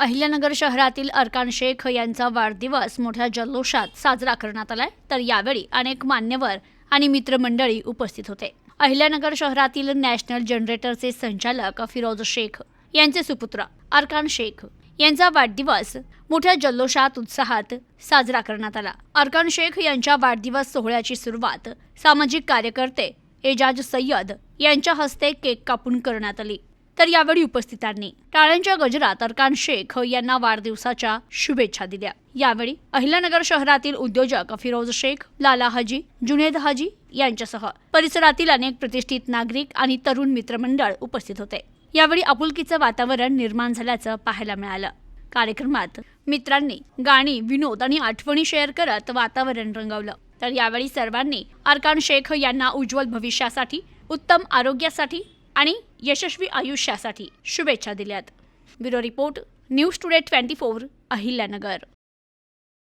अहिल्यानगर शहरातील अरकान शेख यांचा वाढदिवस मोठ्या जल्लोषात साजरा करण्यात आलाय. तर यावेळी अनेक मान्यवर आणि मित्रमंडळी उपस्थित होते. अहिल्यानगर शहरातील नॅशनल जनरेटरचे संचालक फिरोज शेख यांचे सुपुत्र अरकान शेख यांचा वाढदिवस मोठ्या जल्लोषात उत्साहात साजरा करण्यात आला. अरकान शेख यांच्या वाढदिवस सोहळ्याची सुरुवात सामाजिक कार्यकर्ते एजाज सय्यद यांच्या हस्ते केक कापून करण्यात आली. तर यावेळी उपस्थितांनी टाळ्यांच्या गजरात अरकान शेख यांना वाढदिवसाच्या शुभेच्छा दिल्या. यावेळी अहिल्यानगर शहरातील उद्योजक फिरोज शेख लाला हाजी जुनेद हाजी यांच्यासह परिसरातील अनेक प्रतिष्ठित नागरिक आणि तरुण मित्रमंडळ उपस्थित होते. यावेळी आपुलकीचं वातावरण निर्माण झाल्याचं पाहायला मिळालं. कार्यक्रमात मित्रांनी गाणी विनोद आणि आठवणी शेअर करत वातावरण रंगवलं. तर यावेळी सर्वांनी अरकान शेख यांना उज्ज्वल भविष्यासाठी उत्तम आरोग्यासाठी आणि यशस्वी आयुष्यासाठी शुभेच्छा दिल्यात. Bureau report news today twenty four Ahilyanagar.